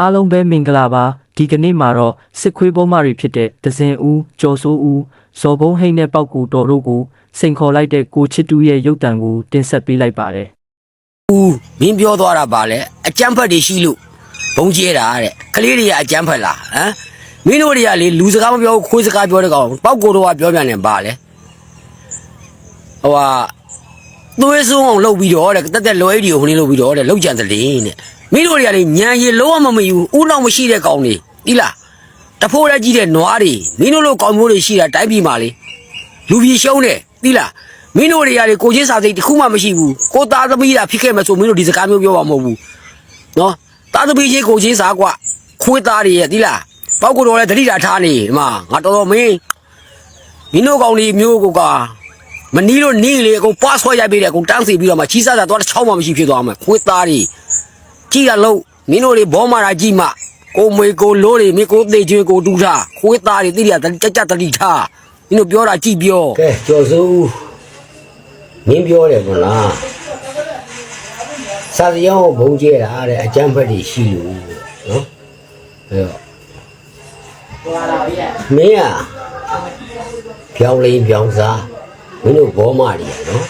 အားလုံးပဲမင်္ဂလာပါဒီကနေ့မှာတော့စစ်ခွေးဘောမတွေဖြစ်တဲ့ဒဇင်ဦးကျော်စိုးဦးဇော်ဘုံဟိန်းနဲ့ပောက်ကူတော်တို့ကိုစိန်ခေါ်လိုက်တဲ့ကိုချစ်တူရဲ့ရုပ်တံကိုတင်ဆက်ပေးလိုက်ပါတယ်ဦးမင်းပြောသွားတာပါလေအကြမ်းဖက်တွေရှိလို့ဘုံကျဲတာတဲ့ကလေးတွေကအကြမ်းဖက်လားဟမ်မင်းတို့တွေကလေလူစကားမပြောဘူးခွေးစကားပြောတဲ့ကောင်ပောက်ကိုတော့ကပြောပြန်တယ်ပါလေဟိုဟာသွေးဆုံးအောင်လုပ်ပြီးတော့တဲ့တက်တက်လွယ်ဒီကိုဟိုနေလုပ်ပြီးတော့တဲ့လောက်ကြံတဲ့တဲ့ မင်းတို့တွေကလေညံရီလုံးဝမမယူဦးလောက်မရှိတဲ့ကောင်တွေဒီလားတဖိုးရက်ကြီးတဲ့နွားတွေမင်းတို့လိုကောင်မျိုးတွေရှိတာတိုင်းပြည်မှာလေလူကြီးရှုံးတယ်သီလားမင်းတို့တွေကလေကိုချင်းစာစိတ်တစ်ခုမှမရှိဘူးကိုသားသမီးတာဖြစ်ခဲ့မှဆိုမင်းတို့ဒီစကားမျိုးပြောပါမဟုတ်ဘူးနော်သားသမီးချင်းကိုချင်းစာကွခွေးသားတွေရဲ့သီလားပောက်ကိုတော့လေတတိတာထားနေဒီမှာငါတော်တော်မင်းမင်းတို့ကောင်လေးမျိုးကိုကမနီးလို့နီးလေအကုန်ပွားဆွဲရိုက်ပေးတယ်အကုန်တန်းစီပြီးတော့မှချီးစားတာတော့တစ်ချောင်းမှမရှိဖြစ်သွားမှာခွေးသားတွေ ကြည်ရလို့မင်းတို့တွေဘောမာတာကြည်မှကိုမွေကိုလိုးတွေမင်းကိုသေးကျွေးကိုတူထားခွေးသားတွေတိရကြကြတတိထားမင်းတို့ပြောတာကြည်ပြောကဲကျော်စိုးမင်းပြောတယ်ကွလားစာစရောင်းကိုဘုံကျဲတာတဲ့အကျမ်းဖက်တွေရှိလို့နော်အဲတော့မင်းอ่ะပြောင်းလိန်ပြောင်းစားမင်းတို့ဘောမတွေနော်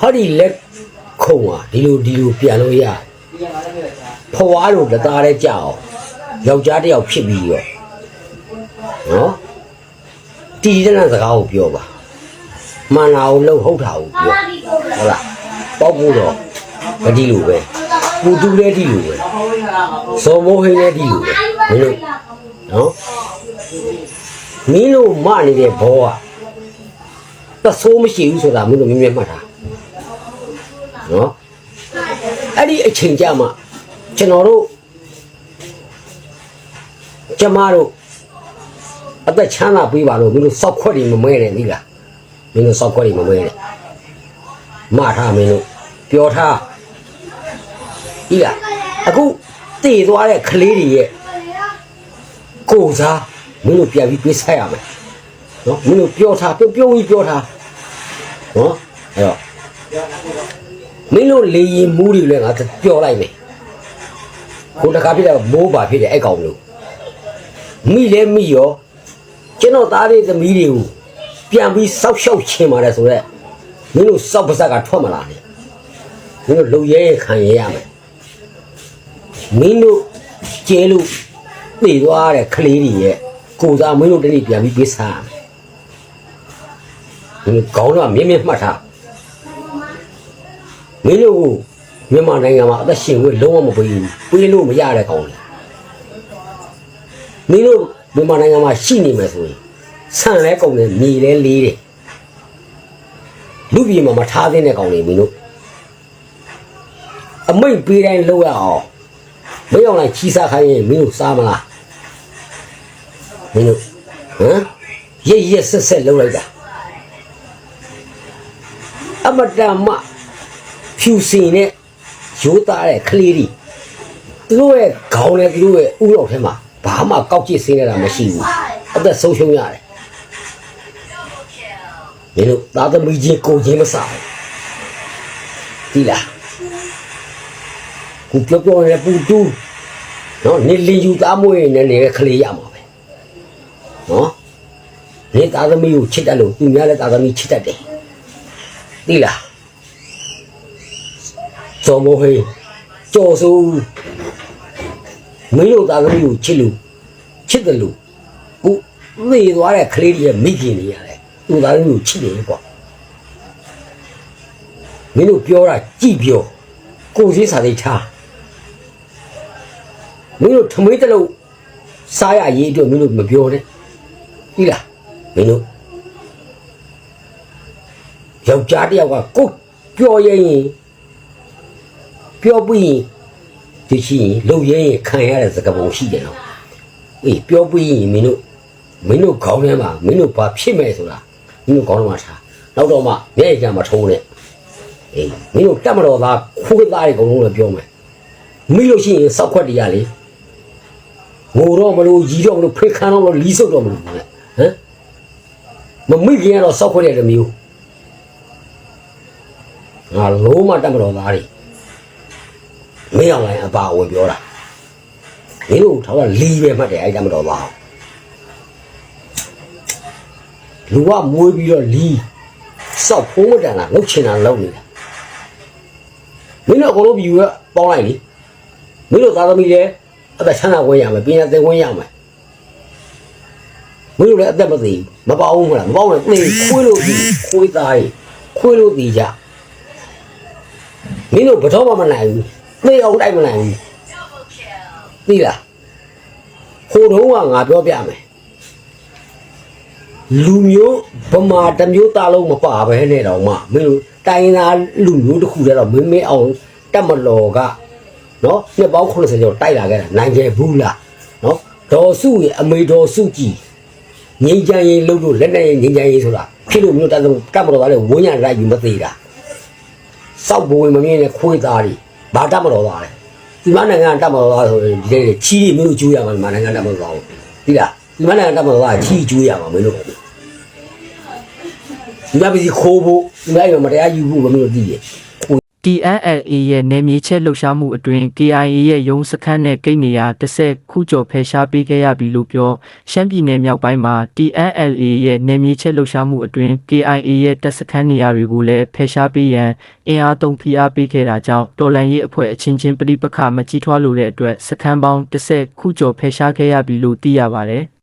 ဟောဒီလက် ခုံอ่ะဒီလိုဒီလိုပြန်လို့ရဖွားတို့တသားတဲ့ကြောက်ယောက်ျားတစ်ယောက်ဖြစ်ပြီးရောနော်တီးတဲ့စကားကိုပြောပါမှန်တာကိုလှုပ်ဟုတ်တာကိုပြောဟုတ်လားပေါက်ဖို့တော့မဒီလိုပဲပူတူလည်းဒီလိုပဲဇော်မိုးဟင်းလည်းဒီလိုပဲမင်းတို့နော်မင်းတို့မနေတဲ့ဘောကတဆိုးမရှိဘူးဆိုတာမင်းတို့မြင်မြင်မှတ်တာ နော်အဲ့ဒီအချိန်ကြမှာကျွန်တော်တို့ကျမတို့အသက်ချမ်းသာပေးပါလို့မင်းတို့စောက်ခွက်တွေမမဲနဲ့သိလားမင်းတို့စောက်ခွက်တွေမမဲနဲ့မထားမင်းတို့ပြောထားသိလားအခုတည်သွားတဲ့ကလေးတွေရဲ့ကိုယ်စားမင်းတို့ပြန်ပြီးတွေးဆက်ရမယ်နော်မင်းတို့ပြောထားပြုံးပြုံးကြီးပြောထားနော်အဲ့တော့ မင်းတို့လေရင်မူးတွေလည်းငါပြောလိုက်မယ်ကိုတကားပြတဲ့မိုးပါဖြစ်တဲ့အဲ့ကောင်လို့မိလဲမိရောကျွန်တော်သားလေးသမီးတွေကိုပြန်ပြီးစောက်ရှောက်ချင်ပါတယ်ဆိုတော့မင်းတို့စောက်ပါးစပ်ကထွက်မလာနဲ့မင်းတို့လုံရဲရဲခံရရမယ်မင်းတို့ကျဲလို့ပြေသွားတဲ့ကလေးတွေရဲ့ကိုယ်စားမင်းတို့တနေ့ပြန်ပြီးပေးစားရမယ်မင်းကောင်းတော့မြင်းမြင်းမှတ်ထား မင်းတို့ကိုမြန်မာနိုင်ငံမှာအသက်ရှင်ခွင့်လုံးဝမပေးဘူးပေးလို့မရတဲ့ကောင်လေမင်းတို့မြန်မာနိုင်ငံမှာရှိနေမယ်ဆိုရင်ဆန်လဲကုန်တယ်မြေလဲလေးတယ်လူပြည်မှာမထားသင့်တဲ့ကောင်တွေမင်းတို့အမိတ်ပေးတိုင်းလုပ်ရအောင်မရောက်လိုက်ချီစားခိုင်းရင်မင်းတို့စားမလားမင်းတို့ဟမ်ရက်ရက်ဆက်ဆက်လုပ်လိုက်တာအမတမ ဖြူစင်နဲ့ရိုးသားတဲ့ကလေးတွေသူတို့ရဲ့ခေါင်းနဲ့သူတို့ရဲ့ဥလောက်ထဲမှာဘာမှကောက်ကျစ်စင်းနေတာမရှိဘူးအသက်ဆုံးရှုံးရတယ်မင်းတို့သားသမီးချင်းကိုချင်းမစားဘူးဒီလားကိုပြောပြောရပူတူးနော်နေလင်ယူသားမွေးနေနေတဲ့ကလေးရမှာပဲနော်နေသားသမီးကိုချစ်တယ်လို့သူများလည်းသားသမီးချစ်တတ်တယ်ဒီလား ဇော်မိုးဟေးကြော်စိုးမင်းတို့သားသမီးကိုချစ်လို့ချစ်တယ်လို့ကိုသေသွားတဲ့ကလေးတွေရဲ့မိခင်တွေရတယ်သူသားသမီးကိုချစ်တယ်ကွာမင်းတို့ပြောတာကြည့်ပြောကိုစည်းစာသိထားမင်းတို့ထမင်းတစ်လုံးစားရရေးအတွက်မင်းတို့မပြောနဲ့ဒီလားမင်းတို့ယောက်ျားတစ်ယောက်ကကိုပြောရင် ပြောပြီးရင်ဒီရှိရင်လုံရဲရင်ခံရတဲ့စကားပုံရှိတယ်နော်အေးပြောပြီးရင်မင်းတို့မင်းတို့ခေါင်းထဲမှာမင်းတို့ဘာဖြစ်မဲ့ဆိုတာမင်းတို့ခေါင်းထဲမှာထားနောက်တော့မှမျက်ရည်ကြမှာထုံးနဲ့အေးမင်းတို့တက်မတော်သားခိုးသားတွေအကုန်လုံးလည်းပြောမယ်မိလို့ရှိရင်စောက်ခွက်တရားလေငိုတော့မလို့ရီတော့မလို့ဖေးခမ်းတော့မလို့လီးစုပ်တော့မလို့ဟမ်မမိခင်ကတော့စောက်ခွက်တဲ့တစ်မျိုးငါလုံးမတက်မတော်သားတွေ မင်းအောင်လိုင်းအပါဝင်ပြောတာမင်းတို့ထောက်ကလီပဲမှတ်တယ်အဲ့ဒါမတော်ပါဘူးလူကမွေးပြီးတော့လီစောက်ဖုံးမတန်တာလှုပ်ချင်တာလှုပ်နေတာမင်းတို့အကုန်လုံးပြီးရပေါင်းလိုက်လေမင်းတို့သားသမီးလည်းအသက်ချမ်းသာဝင်ရမယ်ပညာသင်ဝင်ရမယ်မင်းတို့လည်းအသက်မသေးဘူးမပေါအောင်မလားမပေါအောင်လည်းသေခွေးလို့ပြီးခွေးသားကြီးခွေးလို့ပြီးကြမင်းတို့ဘယ်တော့မှမနိုင်ဘူး သေအောင်တိုက်မနိုင်ဘူးသိလားဟိုတုန်းကငါပြောပြမယ်လူမျိုးဗမာတစ်မျိုးသားလုံးမပါပဲနဲ့တော့မှမင်းတို့တိုင်းသားလူမျိုးတစ်ခုတည်းတော့မင်းမင်းအောင်တက်မလော်ကနော်နှစ်ပေါင်း80ကျော်တိုက်လာခဲ့တာနိုင်ခဲ့ဘူးလားနော်ဒေါ်စုရဲ့အမေဒေါ်စုကြည်ငိမ့်ချမ်းရေးလုပ်လို့လက်နဲ့ငိမ့်ချမ်းရေးဆိုတာဖြစ်လို့မျိုးတက်တော့တက်မတော်သားလေဝန်းရလိုက်ယူမသေးတာစောက်ဘဝင်မမြင်နဲ့ခွေးသားတွေ ဘာတက်မတော်သားလဲဒီမနိုင်ငံတက်မတော်သားဆိုရင်ဒီလေချီးတွေမျိုးကျူးရမှာဒီမနိုင်ငံတက်မတော်သားဟုတ်ဒီလားဒီမနိုင်ငံတက်မတော်သားချီးကျူးရမှာမင်းတို့ဒီမပစီခိုးဖို့ဒီမရမတရားယူဖို့မင်းတို့သိရဲ့ TNLA ရဲ့နယ်မြေချက်လှုပ်ရှားမှုအတွင်း KIA ရဲ့ရုံးစခန်းနဲ့ကိန်းနေရာ30ခုကျော်ဖယ်ရှားပေးခဲ့ရပြီလို့ပြောရှမ်းပြည်နယ်မြောက်ပိုင်းမှာ TNLA ရဲ့နယ်မြေချက်လှုပ်ရှားမှုအတွင်း KIA ရဲ့တပ်စခန်းနေရာတွေကိုလည်းဖယ်ရှားပေးရန်အင်အားသုံးဖိအားပေးခဲ့တာကြောင့်တော်လန်ရေးအဖွဲ့အချင်းချင်းပြိပခမကြီးထွားလို့တဲ့အတွက်စခန်းပေါင်း30ခုကျော်ဖယ်ရှားခဲ့ရပြီလို့သိရပါတယ်။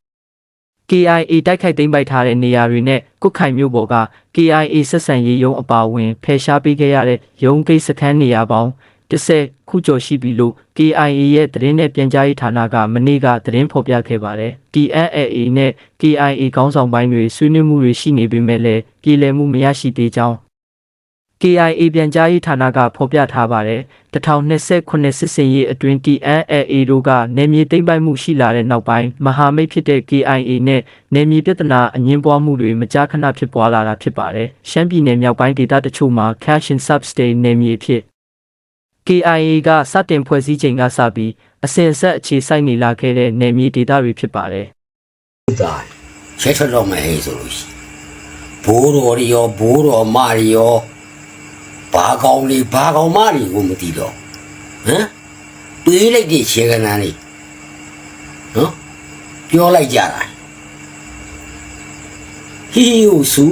KIA တိုက်ခိုက်သိမ်းပိုက်ထားတဲ့နေရာတွေနဲ့ကုတ်ခိုင်မြို့ပေါ်က KIA ဆက်ဆံရေးရုံးအပါအဝင်ဖယ်ရှားပေးခဲ့ရတဲ့ရုံးကိတ်စခန်းနေရာပေါင်း30ခုကျော်ရှိပြီလို့ KIA ရဲ့သတင်းနဲ့ပြန်ကြားရေးဌာနကမနေ့ကသတင်းဖော်ပြခဲ့ပါတယ်။ TNLA နဲ့ KIA ခေါင်းဆောင်ပိုင်းတွေဆွေးနွေးမှုတွေရှိနေပေမဲ့လည်းပြည်လည်မှုမရရှိသေးကြောင်း KIA ပြန်ကြားရေးဌာနကဖော်ပြထားပါတယ်။1029စစ်စင်ရေးအတွင်း TNLA တို့ကနေမြေသိမ့်ပိုက်မှုရှိလာတဲ့နောက်ပိုင်းမဟာမိတ်ဖြစ်တဲ့ KIA နဲ့နေမြေပြဿနာအငင်းပွားမှုတွေမကြာခဏဖြစ်ပွားလာတာဖြစ်ပါတယ်။ရှမ်းပြည်နယ်မြောက်ပိုင်းဒေသတချို့မှာ Cash and Substate နေမြေဖြစ် KIA ကစတင်ဖွဲ့စည်းချိန်ကစပြီးအစဉ်အဆက်အခြေစိုက်နေလာခဲ့တဲ့နေမြေဒေသတွေဖြစ်ပါတယ်။သားချဲထွက်တော့မယ်ဟဲ့ဆိုလို့ရှိရင်ဘိုးတော်တွေရောဘိုးတော်မတွေရော ဘာကောင်တွေဘာကောင်မတွေကိုမသိတော့ဟမ်တွေးလိုက်တဲ့ခြေကနန်းလေးနော်ပြောလိုက်ကြတာဟီယိုဆူ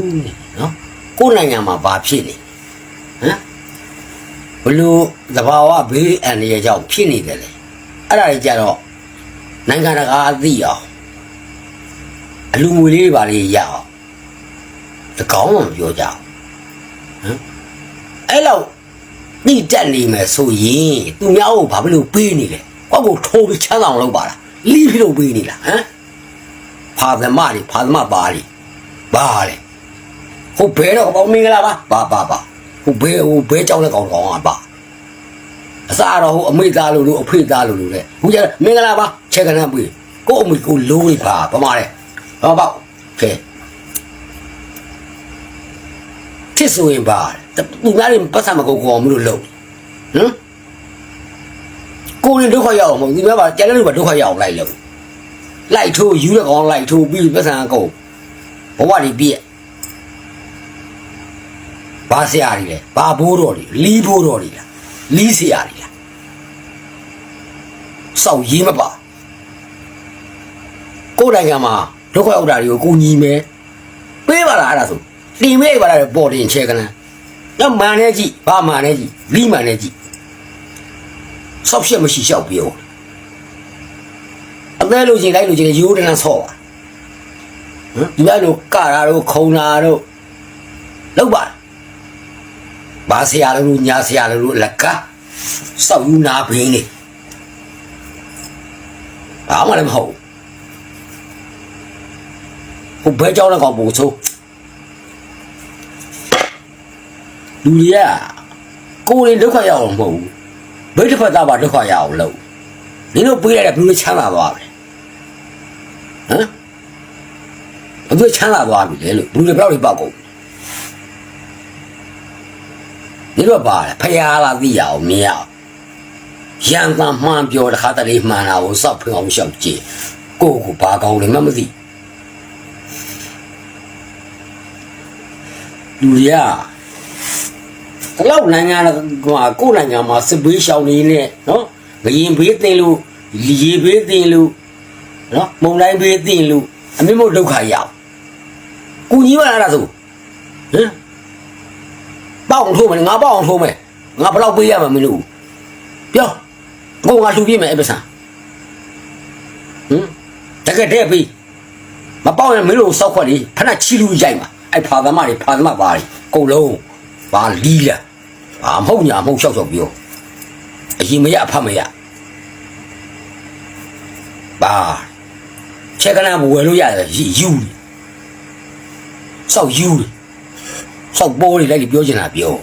နော်ကိုယ်နိုင်ငံမှာဘာဖြစ်နေဟမ်ဘလို့သဘာဝဘေးအန္တရာယ်ကြောင့်ဖြစ်နေတယ်လေအဲ့ဒါကြီးကြတော့နိုင်ငံတကာအသိအောင်အလူငွေလေးတွေပါလေးရအောင်တကောင်းမှမပြောကြဘူးဟမ် အဲ့လောက်ညှိတက်နေမယ်ဆိုရင်သူများကိုဘာဖြစ်လို့ပေးနေလဲကိုယ့်ကိုထိုးပြီးချမ်းသာအောင်လုပ်ပါလားလီးပြီးလို့ပေးနေလားဟမ်ဖာသမတွေဖာသမပါတွေဘာလဲဟုတ်ဘဲတော့ကောင်းမင်္ဂလာပါပါပါပါဟုတ်ဘဲဟိုဘဲကြောင်းတဲ့ကောင်ကောင်อ่ะပါအစားတော့ဟိုအမိသားလို့လို့အဖေသားလို့လို့တဲ့ဟိုကျမင်္ဂလာပါချက်ကနန်းပေးကို့အမိကိုလိုးနေပါဗမာတဲ့ဟောပေါ့ကဲ တစ်ဆိုရင်ပါသူများတွေပတ်စံမကုန်ကောင်မလို့လို့ဟမ်ကိုယ်ရင်ဒုက္ခရောက်အောင်မဟုတ်ဒီများပါကျန်တဲ့လူကဒုက္ခရောက်အောင်လိုက်လို့လိုက်ထိုးယူရကောင်လိုက်ထိုးပြီးပတ်စံကုန်ဘဝတွေပြည့်ဘာဆရာကြီးလဲဘာဘိုးတော်တွေလီးဘိုးတော်တွေလားလီးဆရာတွေလားစောက်ရေးမပါကိုယ်နိုင်ငံမှာဒုက္ခရောက်တာတွေကိုကိုညီမယ်ပေးပါလားအဲ့ဒါဆို တင်မေးပါလားပေါ်တင်ချဲကနန်းညမှန်နေကြည့်ဘာမှန်နေကြည့်လီမှန်နေကြည့်ဆောက်ရှက်မရှိလျှောက်ပြောအသေးလို့ချင်းလိုက်လို့ချင်းရိုးတန်းဆော့ပါဟမ်ဒီလိုလိုကရာတို့ခုံနာတို့လောက်ပါဘာဆရာတို့ညာဆရာတို့လက်ကစောက်ယူနာဘင်းနေဘာမှလည်းမဟုတ် ဟိုဘဲเจ้าလည်းကောင်ပူဆိုး လူတွေကကိုယ်ရင်ဒုက္ခရောက်အောင်မဟုတ်ဘူးဘိတ်တစ်ဖက်သားပါဒုက္ခရအောင်လုပ်နင်တို့ပေးလိုက်တဲ့ဘလူးလေးချမ်းသာသွားပြီဟမ်ဘလူးချမ်းသာသွားပြီလေလို့ဘလူးလေးဘယ်တော့လေးပေါက်ကုန်နင်တို့ပါလေဖယားလာသိရအောင်မြင်ရအောင်ရန်တမ်းမှန်ပြောတဲ့ခါတလေမှန်တာကိုစောက်ဖင်အောင်ရှောက်ကြည့်ကိုယ့်ကိုဘာကောင်းလဲမမသိလူတွေကတ ဒီလောက်နိုင်ငံကကိုယ်နိုင်ငံမှာစစ်ဘေးရှောင်နေနဲ့နော်ငရင်ဘေးတင်လို့ရေဘေးတင်လို့နော်မုံတိုင်းဘေးတင်လို့အမေမို့ဒုက္ခရောက်ကူညီပါလားဆိုဟမ်ပေါအောင်ထိုးမယ်ငါပေါအောင်ထိုးမယ်ငါဘယ်လောက်ပေးရမှာမင်းတို့ပြောကိုငါလှူပြမယ်အဲ့ပစံဟမ်တကယ်တဲ့ပြီမပေါရင်မင်းတို့စောက်ခွက်လေးဖက်ချီလူရိုက်မှာအဲ့ဖာသမတွေဖာသမပါတွေကုန်လုံးဘာလီးလား ဘာမဟုတ်ညာမဟုတ်လျှောက်လျှောက်ပြောအရင်မရအဖတ်မရဘာချက်ကနာမဝယ်လို့ရတယ်ယူယူစောက်ယူစောက်ပိုးတွေလိုက်ပြီးပြောချင်တာပြော